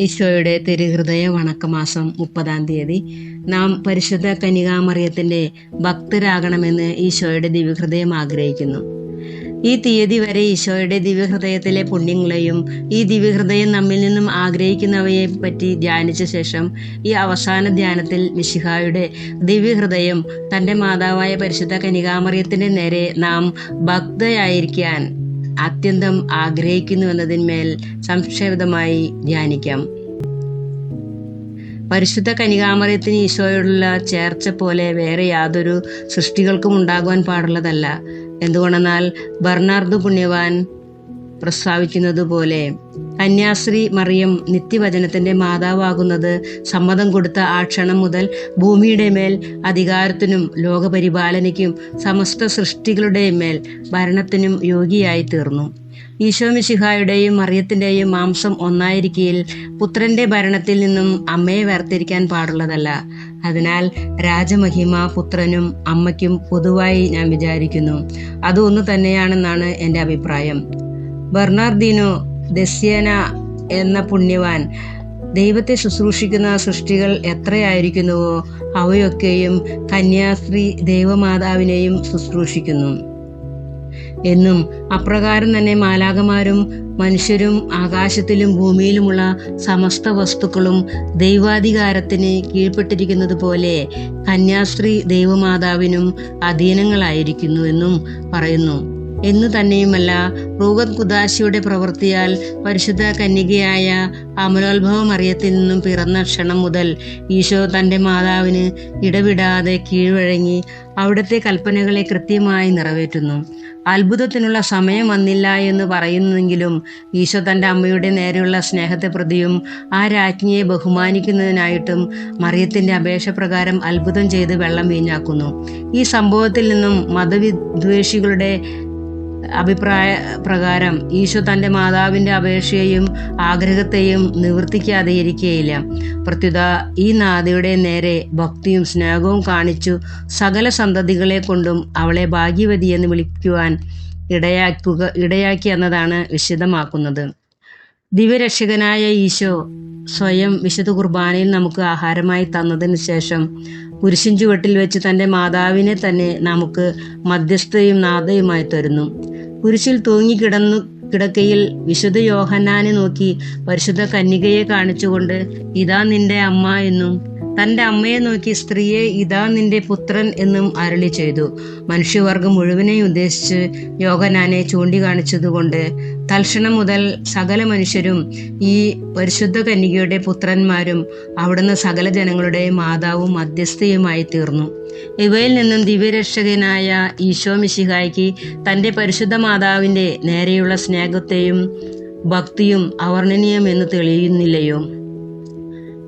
ഈശോയുടെ തിരുഹൃദയ വണക്കമാസം മുപ്പതാം തീയതി. നാം പരിശുദ്ധ കനികാമറിയത്തിന്റെ ഭക്തരാകണമെന്ന് ഈശോയുടെ ദിവ്യഹൃദയം ആഗ്രഹിക്കുന്നു. ഈ തീയതി വരെ ഈശോയുടെ ദിവ്യഹൃദയത്തിലെ പുണ്യങ്ങളെയും ഈ ദിവ്യഹൃദയം നമ്മിൽ നിന്നും ആഗ്രഹിക്കുന്നവയെ പറ്റി ധ്യാനിച്ച ശേഷം ഈ അവസാന ധ്യാനത്തിൽ മിശിഹായുടെ ദിവ്യഹൃദയം തന്റെ മാതാവായ പരിശുദ്ധ കനികാമറിയത്തിന്റെ നേരെ നാം ഭക്തയായിരിക്കാൻ അത്യന്തം ആഗ്രഹിക്കുന്നു ആഗ്രഹിക്കുന്നുവെന്നതിന്മേൽ സംക്ഷേപിതമായി ധ്യാനിക്കാം. പരിശുദ്ധ കനികാമരത്തിന് ഈശോയോടുള്ള ചേർച്ച പോലെ വേറെ യാതൊരു സൃഷ്ടികൾക്കും ഉണ്ടാകുവാൻ പാടുള്ളതല്ല. എന്തുകൊണ്ടെന്നാൽ ബർണാർദ് പുണ്യവാൻ പ്രസ്താവിക്കുന്നത് പോലെ കന്യാശ്രീ മറിയം നിത്യവചനത്തിന്റെ മാതാവാകുന്നത് സമ്മതം കൊടുത്ത ആ ക്ഷണം മുതൽ ഭൂമിയുടെ മേൽ അധികാരത്തിനും ലോകപരിപാലനയ്ക്കും സമസ്ത സൃഷ്ടികളുടെ മേൽ ഭരണത്തിനും യോഗിയായി തീർന്നു. ഈശോ മിശിഹായുടെയും മറിയത്തിന്റെയും മാംസം ഒന്നായിരിക്കയിൽ പുത്രന്റെ ഭരണത്തിൽ നിന്നും അമ്മയെ വേർതിരിക്കാൻ പാടുള്ളതല്ല. അതിനാൽ രാജമഹിമ പുത്രനും അമ്മയ്ക്കും പൊതുവായി ഞാൻ വിചാരിക്കുന്നു. അത് ഒന്ന് തന്നെയാണെന്നാണ് എന്റെ അഭിപ്രായം. ബെർണാർദിനോ ദസ്യന എന്ന പുണ്യവാൻ. ദൈവത്തെ ശുശ്രൂഷിക്കുന്ന സൃഷ്ടികൾ എത്രയായിരിക്കുന്നുവോ അവയൊക്കെയും കന്യാസ്ത്രീ ദൈവമാതാവിനെയും ശുശ്രൂഷിക്കുന്നു. എന്നും അപ്രകാരം തന്നെ മാലാകമാരും മനുഷ്യരും ആകാശത്തിലും ഭൂമിയിലുമുള്ള സമസ്ത വസ്തുക്കളും ദൈവാധികാരത്തിന് കീഴ്പ്പെട്ടിരിക്കുന്നത് പോലെ കന്യാസ്ത്രീ ദൈവമാതാവിനും അധീനങ്ങളായിരിക്കുന്നു എന്നും പറയുന്നു. എന്നു തന്നെയുമല്ല റൂഗത് കുദാശിയുടെ പ്രവൃത്തിയാൽ പരിശുദ്ധ കന്യകയായ അമലോത്ഭവ മറിയത്തിൽ നിന്നും പിറന്ന ക്ഷണം മുതൽ ഈശോ തന്റെ മാതാവിന് ഇടവിടാതെ കീഴ്വഴങ്ങി അവിടുത്തെ കൽപ്പനകളെ കൃത്യമായി നിറവേറ്റുന്നു. അത്ഭുതത്തിനുള്ള സമയം വന്നില്ല എന്ന് പറയുന്നെങ്കിലും ഈശോ തന്റെ അമ്മയുടെ നേരെയുള്ള സ്നേഹത്തെ പ്രതിയും ആ രാജ്ഞിയെ ബഹുമാനിക്കുന്നതിനായിട്ടും മറിയത്തിന്റെ അപേക്ഷ അത്ഭുതം ചെയ്ത് വെള്ളം വീഞ്ഞാക്കുന്നു. ഈ സംഭവത്തിൽ നിന്നും മതവിദ്വേഷികളുടെ അഭിപ്രായ പ്രകാരം ഈശോ തന്റെ മാതാവിന്റെ അപേക്ഷയെയും ആഗ്രഹത്തെയും നിവർത്തിക്കാതെ ഇരിക്കുകയില്ല. പ്രത്യുത ഈ നാഥയുടെ നേരെ ഭക്തിയും സ്നേഹവും കാണിച്ചു സകല സന്തതികളെ കൊണ്ടും അവളെ ഭാഗ്യവതി എന്ന് വിളിക്കുവാൻ ഇടയാക്കുക ഇടയാക്കി എന്നതാണ് വിശദമാക്കുന്നത്. ദിവ്യരക്ഷകനായ ഈശോ സ്വയം വിശുദ്ധ കുർബാനയിൽ നമുക്ക് ആഹാരമായി തന്നതിന് ശേഷം കുരിശിൻ ചുവട്ടിൽ വെച്ച് തന്റെ മാതാവിനെ തന്നെ നമുക്ക് മധ്യസ്ഥയും നാഥയുമായി തരുന്നു. കുരിശിൽ തൂങ്ങിക്കിടന്നു കിടക്കയിൽ വിശുദ്ധ യോഹന്നാനെ നോക്കി പരിശുദ്ധ കന്യകയെ കാണിച്ചുകൊണ്ട് ഇതാ നിന്റെ അമ്മ എന്നും തന്റെ അമ്മയെ നോക്കി സ്ത്രീയെ ഇതാ നിന്റെ പുത്രൻ എന്നും അരളി ചെയ്തു. മനുഷ്യവർഗം മുഴുവനെയും ഉദ്ദേശിച്ച് യോഗനാനെ ചൂണ്ടിക്കാണിച്ചതുകൊണ്ട് തൽക്ഷണം മുതൽ സകല മനുഷ്യരും ഈ പരിശുദ്ധ കന്യകയുടെ പുത്രന്മാരും അവിടുന്ന് സകല ജനങ്ങളുടെ മാതാവും മധ്യസ്ഥയുമായി തീർന്നു. ഇവയിൽ നിന്നും ദിവ്യരക്ഷകനായ ഈശോ മിശിഹായ്ക്ക് തന്റെ പരിശുദ്ധ മാതാവിന്റെ നേരെയുള്ള സ്നേഹത്തെയും ഭക്തിയും അവർണനീയമെന്ന് തെളിയുന്നില്ലയോ?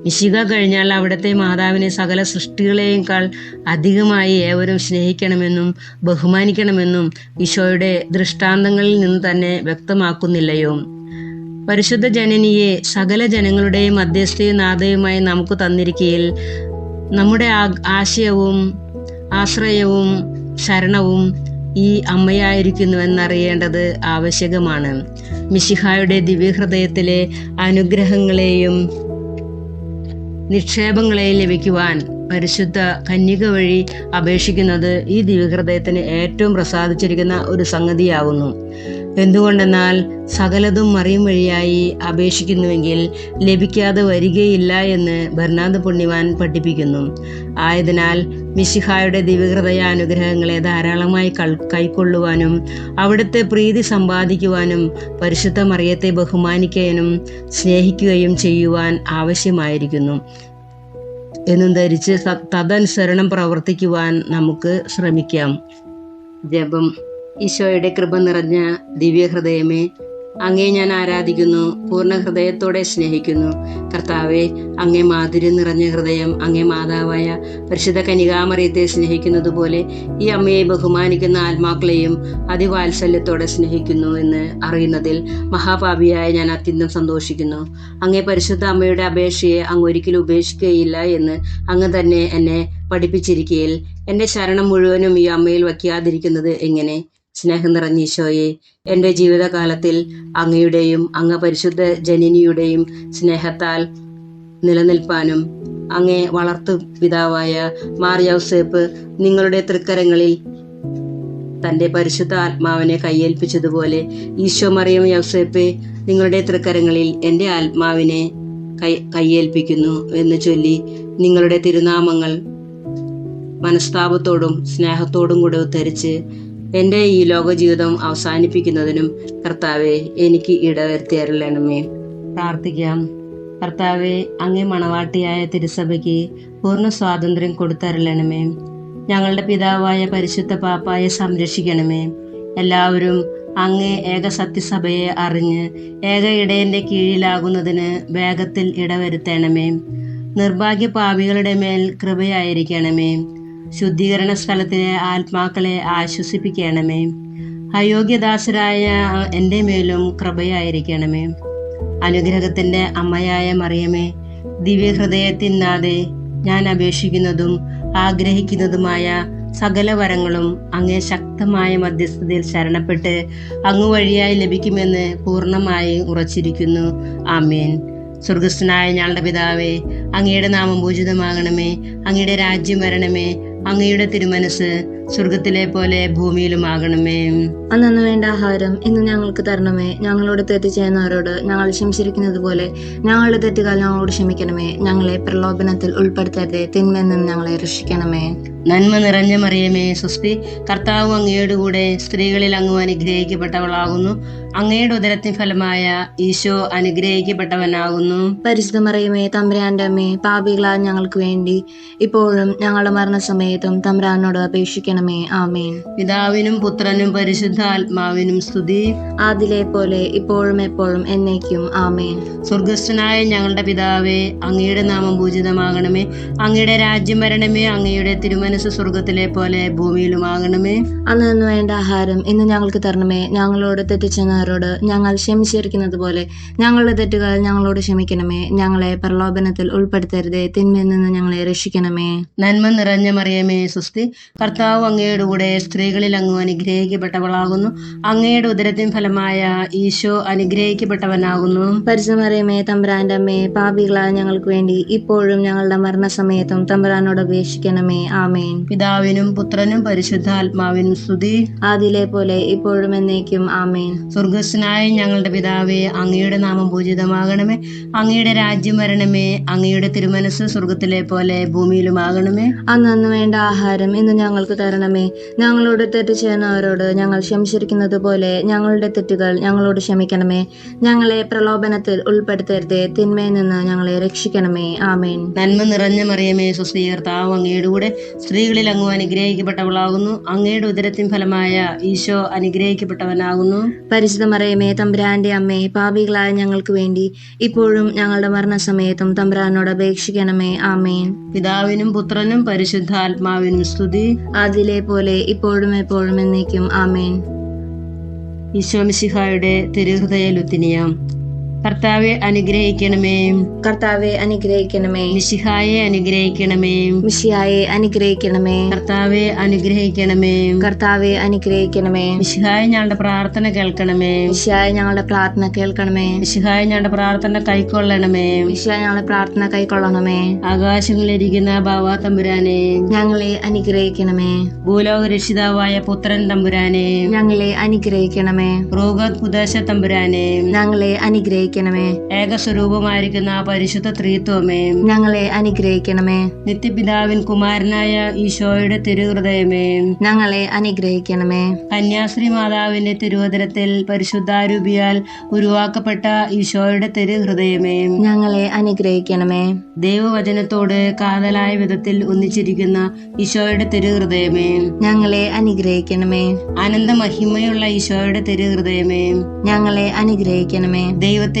മിശിക കഴിഞ്ഞാൽ അവിടുത്തെ മാതാവിനെ സകല സൃഷ്ടികളെയേക്കാൾ അധികമായി ഏവരും സ്നേഹിക്കണമെന്നും ബഹുമാനിക്കണമെന്നും ഈശോയുടെ ദൃഷ്ടാന്തങ്ങളിൽ നിന്ന് തന്നെ വ്യക്തമാക്കുന്നില്ലയോ? പരിശുദ്ധ ജനനിയെ സകല ജനങ്ങളുടെയും മധ്യസ്ഥയും നാഥയുമായി നമുക്ക് തന്നിരിക്കയിൽ നമ്മുടെ ആശയവും ആശ്രയവും ശരണവും ഈ അമ്മയായിരിക്കുന്നുവെന്നറിയേണ്ടത് ആവശ്യകമാണ്. മിശിഹായുടെ ദിവ്യഹൃദയത്തിലെ അനുഗ്രഹങ്ങളെയും നിക്ഷേപങ്ങളെയും ലഭിക്കുവാൻ പരിശുദ്ധ കന്യക വഴി അപേക്ഷിക്കുന്നത് ഈ ദിവ്യഹൃദയത്തിന് ഏറ്റവും പ്രസാദിച്ചിരിക്കുന്ന ഒരു സംഗതിയാകുന്നു എന്തുകൊണ്ടെന്നാൽ സകലതും മറിയും വഴിയായി അപേക്ഷിക്കുന്നുവെങ്കിൽ ലഭിക്കാതെ വരികയില്ല എന്ന് ഭരണാന്ത പുണ്യവാൻ പഠിപ്പിക്കുന്നു. ആയതിനാൽ മിശിഹായുടെ ദിവ്യഹൃദയ അനുഗ്രഹങ്ങളെ ധാരാളമായി കൈക്കൊള്ളുവാനും അവിടുത്തെ പ്രീതി സമ്പാദിക്കുവാനും പരിശുദ്ധ മറിയത്തെ ബഹുമാനിക്കാനും സ്നേഹിക്കുകയും ചെയ്യുവാൻ ആവശ്യമായിരിക്കുന്നു. എന്നും ധരിച്ച് തദനുസരണം പ്രവർത്തിക്കുവാൻ നമുക്ക് ശ്രമിക്കാം. ജപം. ഈശോയുടെ കൃപ നിറഞ്ഞ ദിവ്യഹൃദയമേ അങ്ങേ ഞാൻ ആരാധിക്കുന്നു പൂർണ ഹൃദയത്തോടെ സ്നേഹിക്കുന്നു. കർത്താവെ അങ്ങേ മാധുര്യം നിറഞ്ഞ ഹൃദയം അങ്ങേ മാതാവായ പരിശുദ്ധ കനികാമറിയത്തെ സ്നേഹിക്കുന്നത് പോലെ ഈ അമ്മയെ ബഹുമാനിക്കുന്ന ആത്മാക്കളെയും അതിവാത്സല്യത്തോടെ സ്നേഹിക്കുന്നു എന്ന് അറിയുന്നതിൽ മഹാപാപിയായ ഞാൻ അത്യന്തം സന്തോഷിക്കുന്നു. അങ്ങേ പരിശുദ്ധ അമ്മയുടെ അപേക്ഷയെ അങ്ങ് ഒരിക്കലും ഉപേക്ഷിക്കുകയില്ല എന്ന് അങ്ങ് തന്നെ എന്നെ പഠിപ്പിച്ചിരിക്കയിൽ. എന്റെ ശരണം മുഴുവനും ഈ അമ്മയിൽ വയ്ക്കാതിരിക്കുന്നത് എങ്ങനെ? സ്നേഹം നിറഞ്ഞീശോയെ എന്റെ ജീവിതകാലത്തിൽ അങ്ങയുടെയും അങ്ങ് പരിശുദ്ധ ജനനിയുടെയും സ്നേഹത്താൽ നിലനിൽപ്പാനും അങ്ങേ വളർത്തു പിതാവായ മാറിയൗസേപ്പ് നിങ്ങളുടെ തൃക്കരങ്ങളിൽ തന്റെ പരിശുദ്ധ ആത്മാവിനെ കയ്യേൽപ്പിച്ചതുപോലെ ഈശോ മറിയം യൗസേപ്പെ നിങ്ങളുടെ തൃക്കരങ്ങളിൽ എന്റെ ആത്മാവിനെ കൈ കയ്യേൽപ്പിക്കുന്നു എന്ന് ചൊല്ലി നിങ്ങളുടെ തിരുനാമങ്ങൾ മനസ്താപത്തോടും സ്നേഹത്തോടും കൂടെ ഉദ്ധരിച്ച് എന്റെ ഈ ലോക ജീവിതം അവസാനിപ്പിക്കുന്നതിനും കർത്താവെ എനിക്ക് ഇടവരുത്തിയരളണമേ. പ്രാർത്ഥിക്കാം. കർത്താവെ അങ്ങേ മണവാട്ടിയായ തിരുസഭയ്ക്ക് പൂർണ സ്വാതന്ത്ര്യം കൊടുത്തരളണമേ. ഞങ്ങളുടെ പിതാവായ പരിശുദ്ധ പാപ്പായെ സംരക്ഷിക്കണമേ. എല്ലാവരും അങ്ങേ ഏക സത്യസഭയെ അറിഞ്ഞ് ഏക ഇടയന്റെ കീഴിലാകുന്നതിന് വേഗത്തിൽ ഇടവരുത്തണമേ. നിർഭാഗ്യ പാപികളുടെ മേൽ കൃപയായിരിക്കണമേ. ശുദ്ധീകരണ സ്ഥലത്തിലെ ആത്മാക്കളെ ആശ്വസിപ്പിക്കണമേ. അയോഗ്യദാസരായ എന്റെ മേലും കൃപയായിരിക്കണമേ. അനുഗ്രഹത്തിന്റെ അമ്മയായ മറിയമേ ദിവ്യഹൃദയത്തിനാതെ ഞാൻ അപേക്ഷിക്കുന്നതും ആഗ്രഹിക്കുന്നതുമായ സകല വരങ്ങളും അങ്ങേ ശക്തമായ മധ്യസ്ഥതയിൽ ശരണപ്പെട്ട് അങ്ങ് വഴിയായി ലഭിക്കുമെന്ന് പൂർണമായി ഉറച്ചിരിക്കുന്നു. ആമേൻ. സ്വർഗസ്ഥനായ ഞങ്ങളുടെ പിതാവേ അങ്ങയുടെ നാമം പൂജിതമാകണമേ അങ്ങയുടെ രാജ്യം വരണമേ അങ്ങയുടെ തിരുമനസ് സ്വർഗത്തിലെ പോലെ ഭൂമിയിലും ആകണമേ അന്നു വേണ്ട ആഹാരം ഇന്ന് ഞങ്ങൾക്ക് തരണമേ. ഞങ്ങളോട് തെറ്റ് ചെയ്യുന്നവരോട് ഞങ്ങൾ ക്ഷമിച്ചിരിക്കുന്നത് പോലെ ഞങ്ങളുടെ തെറ്റുകാൽ ഞങ്ങളോട് ക്ഷമിക്കണമേ. ഞങ്ങളെ പ്രലോഭനത്തിൽ ഉൾപ്പെടുത്തരുതേ. തിന്മയിൽ നിന്ന് ഞങ്ങളെ രക്ഷിക്കണമേ. നന്മ നിറഞ്ഞ മറിയമേ സുസ്തി. കർത്താവ് അങ്ങയുടെ കൂടെ സ്ത്രീകളിൽ അങ്ങ് അനുഗ്രഹിക്കപ്പെട്ടവളാകുന്നു. അങ്ങയുടെ ഉദരത്തിന് ഫലമായ ഈശോ അനുഗ്രഹിക്കപ്പെട്ടവനാകുന്നു. പരിശുദ്ധ മറിയമേ തമ്പുരാന്റെ അമ്മേ പാപികളാൽ ഞങ്ങൾക്ക് വേണ്ടി ഇപ്പോഴും ഞങ്ങളുടെ മരണസമയത്തും തമ്പുരാനോട് അപേക്ഷിക്കണമേ ആമേൻ. പിതാവിനും പുത്രനും പരിശുദ്ധ ആത്മാവിനും സ്തുതി. ആദിലെ പോലെ ഇപ്പോഴും എപ്പോഴും എന്നേക്കും. ആമേൻ. സ്വർഗസ്ഥനായ ഞങ്ങളുടെ പിതാവേ അങ്ങയുടെ നാമം പൂജിതമാകണമേ. അങ്ങയുടെ രാജ്യം വരണമേ. അങ്ങയുടെ തിരുമനസ് സ്വർഗത്തിലെ പോലെ ഭൂമിയിലുമാകണമേ. അന്ന് നിന്ന് വേണ്ട ആഹാരം ഇന്ന് ഞങ്ങൾക്ക് തരണമേ. ഞങ്ങളോട് തെറ്റിച്ചെന്നവരോട് ഞങ്ങൾ ക്ഷമിച്ചിരിക്കുന്നത് പോലെ ഞങ്ങളുടെ തെറ്റുകൾ ഞങ്ങളോട് ക്ഷമിക്കണമേ. ഞങ്ങളെ പ്രലോഭനത്തിൽ ഉൾപ്പെടുത്തരുതേ. തിന്മയിൽ നിന്ന് ഞങ്ങളെ രക്ഷിക്കണമേ. നന്മ നിറഞ്ഞ മറിയമേ സുസ്തി കർത്താവ് അങ്ങയുടെ കൂടെ സ്ത്രീകളിൽ അങ്ങ് അനുഗ്രഹിക്കപ്പെട്ടവളാകുന്നു. അങ്ങയുടെ ഉദരത്തിൻ ഫലമായ ഈശോ അനുഗ്രഹിക്കപ്പെട്ടവനാകുന്നു. പരിസമറിയമേ തമ്പുരാന്റെ അമ്മേ പാപികളായ ഞങ്ങൾക്ക് വേണ്ടി ഇപ്പോഴും ഞങ്ങളുടെ മരണസമയത്തും തമ്പുരാനോട് അപേക്ഷിക്കണമേ. ആമേൻ. പിതാവിനും പുത്രനും പരിശുദ്ധാത്മാവിനും സ്തുതി. ആദിലെ പോലെ ഇപ്പോഴും എന്നേക്കും ആമേൻ. സ്വർഗസ്നായ ഞങ്ങളുടെ പിതാവേ അങ്ങയുടെ നാമം പൂജിതമാകണമേ. അങ്ങയുടെ രാജ്യം വരണമേ. അങ്ങയുടെ തിരുമനസ് സ്വർഗത്തിലെ പോലെ ഭൂമിയിലുമാകണമേ. അന്നു വേണ്ട ആഹാരം ഇന്ന് ഞങ്ങൾക്ക് തരണമേ ഞങ്ങളോട് തെറ്റ് ചെയ്യുന്നവരോട് ഞങ്ങൾ ക്ഷമിച്ചിരിക്കുന്നത് പോലെ ഞങ്ങളുടെ തെറ്റുകൾ ഞങ്ങളോട് ക്ഷമിക്കണമേ. ഞങ്ങളെ പ്രലോഭനത്തിൽ ഉൾപ്പെടുത്തരുത് തിന്മയിൽ നിന്ന് ഞങ്ങളെ രക്ഷിക്കണമേ. ആമേൻ. നന്മ നിറഞ്ഞ മറിയമേ സുസ്ഥീകർത്താവ് അങ്ങയുടെ കൂടെ സ്ത്രീകളിൽ അങ്ങ് അനുഗ്രഹിക്കപ്പെട്ടവളാകുന്നു. അങ്ങയുടെ ഉദരത്തിൻ ഫലമായ ഈശോ അനുഗ്രഹിക്കപ്പെട്ടവനാകുന്നു. പരിശുദ്ധ മറിയമേ തമ്പുരാന്റെ അമ്മേ പാപികളായ ഞങ്ങൾക്ക് വേണ്ടി ഇപ്പോഴും ഞങ്ങളുടെ മരണസമയത്തും തമ്പുരാനോട് അപേക്ഷിക്കണമേ. ആമേൻ. പിതാവിനും പുത്രനും പരിശുദ്ധാത്മാവിനും സ്തുതി. ആദിലെ പോലെ ഇപ്പോഴും എപ്പോഴും എന്നേക്കും. ആമേൻ. ഈശോ മിശിഹായുടെ തിരുഹൃദയ ലുത്തിനിയാം. കർത്താവെ അനുഗ്രഹിക്കണമേ. കർത്താവെ അനുഗ്രഹിക്കണമേ. മിഷിഹായെ അനുഗ്രഹിക്കണമേ. മിഷിഹായെ അനുഗ്രഹിക്കണമേ. കർത്താവെ അനുഗ്രഹിക്കണമേ. കർത്താവെ അനുഗ്രഹിക്കണമേ. മിഷിഹായ ഞങ്ങളുടെ പ്രാർത്ഥന കേൾക്കണമേ. മിഷിയായ ഞങ്ങളുടെ പ്രാർത്ഥന കേൾക്കണമേ. മിഷിഹായ ഞങ്ങളുടെ പ്രാർത്ഥന കൈക്കൊള്ളണമേ. മിഷിയായ ഞങ്ങളുടെ പ്രാർത്ഥന കൈക്കൊള്ളണമേ. ആകാശങ്ങളിലിരിക്കുന്ന ബാവാ തമ്പുരാനെ. ഞങ്ങളെ അനുഗ്രഹിക്കണമേ. ഭൂലോക രക്ഷിതാവായ പുത്രൻ തമ്പുരാനെ. ഞങ്ങളെ അനുഗ്രഹിക്കണമേ. രോഗ കുദാശ തമ്പുരാനെ. ഞങ്ങളെ അനുഗ്രഹിക്കണമേ. ഏകസ്വരൂപമായിരിക്കുന്ന പരിശുദ്ധ ത്രീത്വമേ. ഞങ്ങളെ അനുഗ്രഹിക്കണമേ. നിത്യപിതാവിൻ കുമാരനായ ഈശോയുടെ തിരുഹൃദയമേ. ഞങ്ങളെ അനുഗ്രഹിക്കണമേ. കന്യാശ്രീ മാതാവിന്റെ തിരുവതരത്തിൽ പരിശുദ്ധാരൂപിയാൽ ഉരുവാക്കപ്പെട്ട ഈശോയുടെ തിരുഹൃദയമേ. ഞങ്ങളെ അനുഗ്രഹിക്കണമേ. ദൈവവചനത്തോട് കാതലായ വിധത്തിൽ ഒന്നിച്ചിരിക്കുന്ന ഈശോയുടെ തിരുഹൃദയമേ. ഞങ്ങളെ അനുഗ്രഹിക്കണമേ. അനന്ത മഹിമയുള്ള ഈശോയുടെ തിരുഹൃദയമേ. ഞങ്ങളെ അനുഗ്രഹിക്കണമേ. ദൈവത്തിന്റെ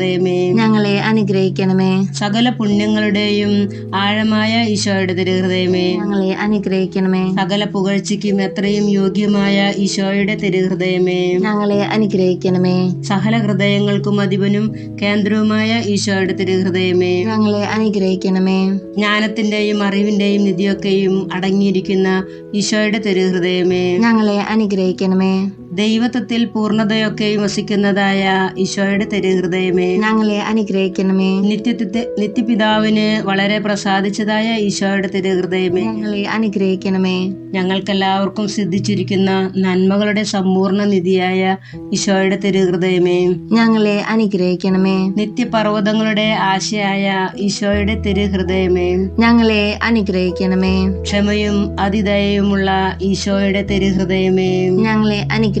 തിരുഹൃദയമേ ഞങ്ങളെ അനുഗ്രഹിക്കണമേ. സകല പുണ്യങ്ങളുടെയും ആഴമായ ഈശോയുടെ തിരുഹൃദയമേ ഞങ്ങളെ അനുഗ്രഹിക്കണമേ. സകല പുകഴ്ചയ്ക്കും എത്രയും യോഗ്യമായ ഈശോയുടെ തിരുഹൃദയമേ ഞങ്ങളെ അനുഗ്രഹിക്കണമേ. സകല ഹൃദയങ്ങൾക്കും അധിപനും കേന്ദ്രവുമായ ഈശോയുടെ തിരുഹൃദയമേ ഞങ്ങളെ അനുഗ്രഹിക്കണമേ. ജ്ഞാനത്തിന്റെയും അറിവിന്റെയും നിധിയൊക്കെയും അടങ്ങിയിരിക്കുന്ന ഈശോയുടെ തിരുഹൃദയമേ ഞങ്ങളെ അനുഗ്രഹിക്കണമേ. ദൈവത്വത്തിൽ പൂർണതയൊക്കെയും വസിക്കുന്നതായ ഈശോയുടെ തിരുഹൃദയമേ. ഞങ്ങളെ അനുഗ്രഹിക്കണമേ. നിത്യത്തെ നിത്യപിതാവിന് വളരെ പ്രസാദിച്ചതായ ഈശോയുടെ തിരുഹൃദയമേ. ഞങ്ങളെ അനുഗ്രഹിക്കണമേ. ഞങ്ങൾക്കെല്ലാവർക്കും സിദ്ധിച്ചിരിക്കുന്ന നന്മകളുടെ സമ്പൂർണ നിധിയായ ഈശോയുടെ തിരുഹൃദയമേ. ഞങ്ങളെ അനുഗ്രഹിക്കണമേ. നിത്യപർവതങ്ങളുടെ ആശയായ ഈശോയുടെ തിരുഹൃദയമേ. ഞങ്ങളെ അനുഗ്രഹിക്കണമേ. ക്ഷമയും അതിദയയുമുള്ള ഈശോയുടെ തിരുഹൃദയമേ. ഞങ്ങളെ അനുഗ്രഹിക്കണമേ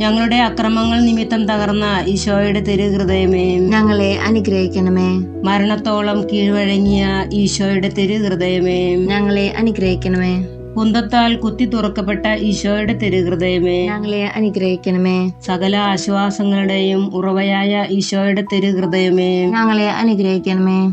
ഞങ്ങളുടെ അക്രമങ്ങൾ നിമിത്തം തകർന്ന ഈശോയുടെ തിരുഹൃദയമേ. ഞങ്ങളെ അനുഗ്രഹിക്കണമേ. മരണത്തോളം കീഴ്വഴങ്ങിയ ഈശോയുടെ തിരുഹൃദയമേ. ഞങ്ങളെ അനുഗ്രഹിക്കണമേ. കുന്തത്താൽ കുത്തി തുറക്കപ്പെട്ട ഈശോയുടെ തിരുഹൃദയമേ. ഞങ്ങളെ അനുഗ്രഹിക്കണമേ. സകല ആശ്വാസങ്ങളുടെയും ഉറവയായ ഈശോയുടെ തിരുഹൃദയമേ. ഞങ്ങളെ അനുഗ്രഹിക്കണമേ.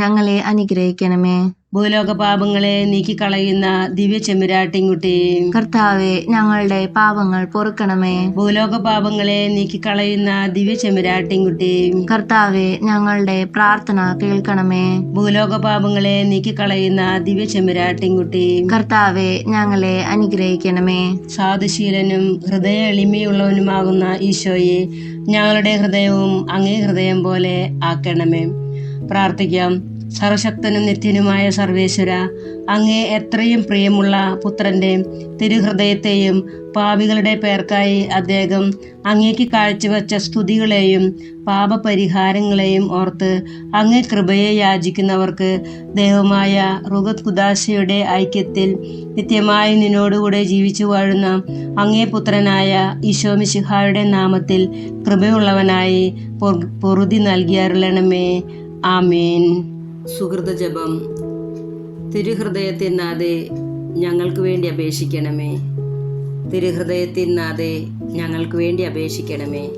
ഞങ്ങളെ അനുഗ്രഹിക്കണമേ. ഭൂലോക പാപങ്ങളെ നീക്കിക്കളയുന്ന ദിവ്യ ചെമ്മരാട്ടിൻകുട്ടി കർത്താവെ ഞങ്ങളുടെ പാപങ്ങൾ പൊറുക്കണമേ. ഭൂലോക പാപങ്ങളെ നീക്കിക്കളയുന്ന ദിവ്യ ചെമ്മരാട്ടിൻകുട്ടി കർത്താവെ ഞങ്ങളുടെ പ്രാർത്ഥന കേൾക്കണമേ. ഭൂലോക പാപങ്ങളെ നീക്കിക്കളയുന്ന ദിവ്യ ചെമ്മരാട്ടിൻകുട്ടി കർത്താവെ ഞങ്ങളെ അനുഗ്രഹിക്കണമേ. സാധുശീലനും ഹൃദയ എളിമയുള്ളവനുമാകുന്ന ഈശോയെ ഞങ്ങളുടെ ഹൃദയവും അങ്ങേ ഹൃദയം പോലെ ആക്കണമേ. പ്രാർത്ഥിക്കാം. സർവശക്തനും നിത്യനുമായ സർവേശ്വര അങ്ങേ എത്രയും പ്രിയമുള്ള പുത്രന്റെ തിരുഹൃദയത്തെയും പാപികളുടെ പേർക്കായി അദ്ദേഹം അങ്ങേക്ക് കാഴ്ചവെച്ച സ്തുതികളെയും പാപപരിഹാരങ്ങളെയും ഓർത്ത് അങ്ങേ കൃപയെ യാചിക്കുന്നവർക്ക് ദൈവമായ റുഗത് കുദാശയുടെ ഐക്യത്തിൽ നിത്യമായി നിന്നോടുകൂടെ ജീവിച്ചു വാഴുന്ന അങ്ങേ പുത്രനായ ഈശോമിശിഹായുടെ നാമത്തിൽ കൃപയുള്ളവനായി പൊറു- പൊറുതി നൽകിയരുളണമേ ആമേൻ. സുഹൃത ജപം തിരുഹൃദയത്തിനാതെ ഞങ്ങൾക്ക് വേണ്ടി അപേക്ഷിക്കണമേ. തിരുഹൃദയത്തിനാതെ ഞങ്ങൾക്ക് വേണ്ടി അപേക്ഷിക്കണമേ.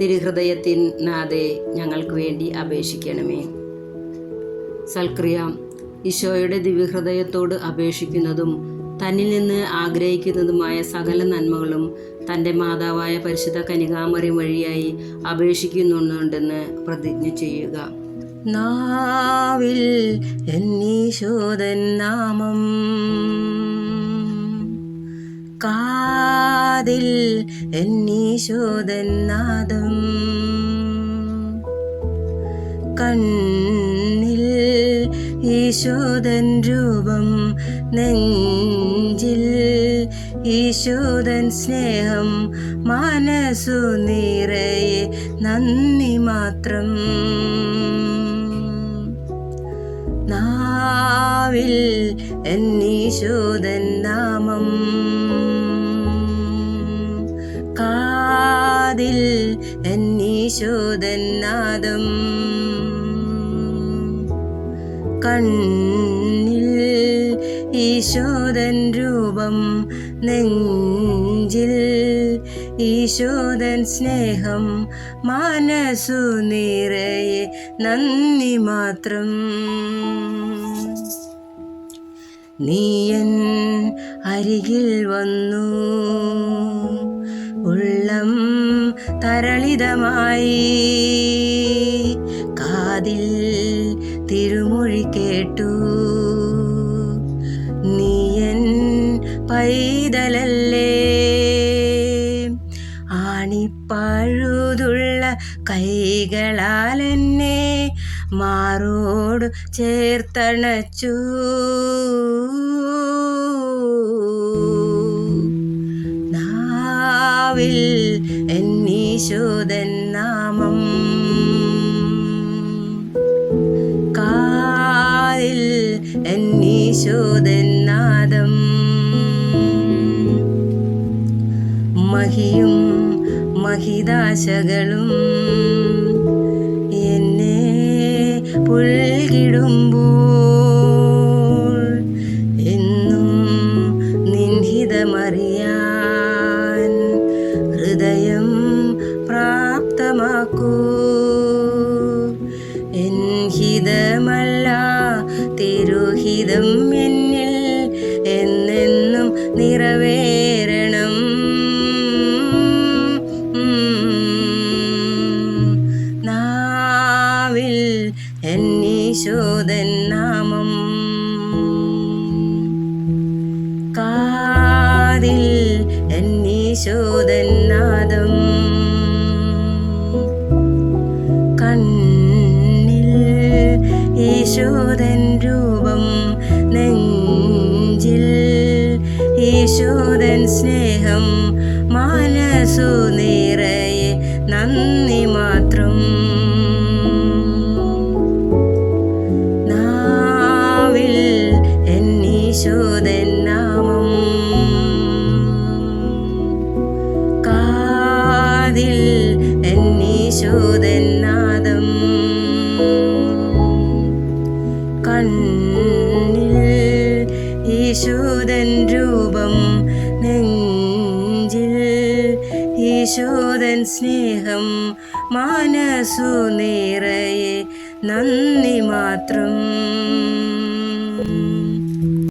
തിരുഹൃദയത്തിനാതെ ഞങ്ങൾക്ക് വേണ്ടി അപേക്ഷിക്കണമേ. സൽക്രിയ ഈശോയുടെ ദിവ്യഹൃദയത്തോട് അപേക്ഷിക്കുന്നതും തന്നിൽ നിന്ന് ആഗ്രഹിക്കുന്നതുമായ സകല നന്മകളും തന്റെ മാതാവായ പരിശുദ്ധ കനികാമറി വഴിയായി അപേക്ഷിക്കുന്നുണ്ടെന്ന് പ്രതിജ്ഞ ചെയ്യുക. നാവിൽ എന്നീശോദൻ നാമം. കാതിൽ എന്നീശോദൻ നാദം. കണ്ണിൽ ഈശോദൻ രൂപം. നെഞ്ചിൽ ഈശോദൻ സ്നേഹം. മനസ്സു നിറയെ നന്ദി മാത്രം. നാവിൽ എന്നീശോദൻ നാമം. കാതിൽ എന്നീശോദൻ നാദം കണ്ണിൽ ഈശോദൻ രൂപം നെഞ്ചിൽ ഈശോദൻ സ്നേഹം മനസ്സു നിറയെ നന്ദി മാത്രം. നീയൻ അരികിൽ വന്നു. ഉള്ളം തരളിതമായി. കാതിൽ തിരുമൊഴി കേട്ടു. നീയൻ പൈതലല്ലേ. ആണിപ്പഴുതുള്ള കൈകളാൽ എന്നെ മാറോട് ചേർത്തണച്ചു. നാവിൽ എന്നീശോദൻ നാമം. കാതിൽ എന്നീശോദൻ നാദം. മഹിയും മഹിതാശകളും விடும் എന്നീശോദൻ നാമം. കാതിൽ എന്നീശോദൻ നാദം. കണ്ണിൽ ഈശോദൻ രൂപം. നെഞ്ചിൽ ഈശോദൻ സ്നേഹം. മനസ്സു നിറയെ എന്നീശോദൻ